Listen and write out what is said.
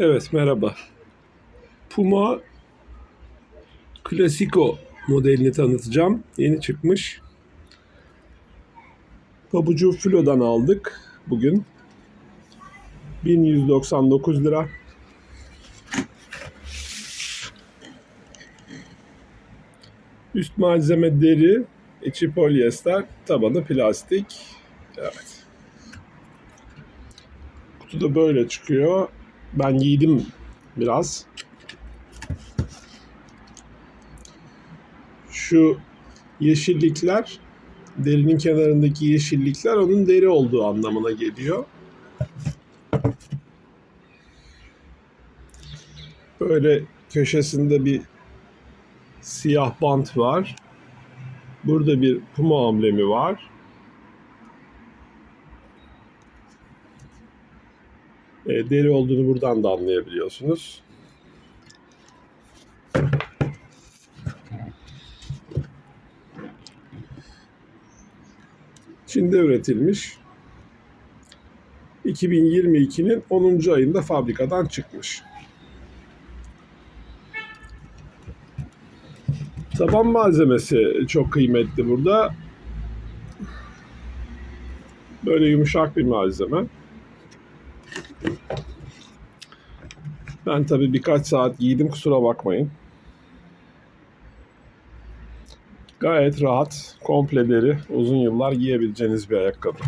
Evet merhaba. Puma Classico modelini tanıtacağım. Yeni çıkmış. Pabucu Filo'dan aldık bugün. 1199 lira. Üst malzeme deri, içi polyester, tabanı plastik. Evet. Kutuda böyle çıkıyor. Ben giydim biraz. Şu yeşillikler, derinin kenarındaki yeşillikler onun deri olduğu anlamına geliyor. Böyle köşesinde bir siyah bant var. Burada bir puma amblemi var. E, deri olduğunu buradan da anlayabiliyorsunuz. Çin'de üretilmiş. 2022'nin 10. ayında fabrikadan çıkmış. Taban malzemesi çok kıymetli burada. Böyle yumuşak bir malzeme. Ben tabii birkaç saat giydim kusura bakmayın. Gayet rahat, komple deri, uzun yıllar giyebileceğiniz bir ayakkabı.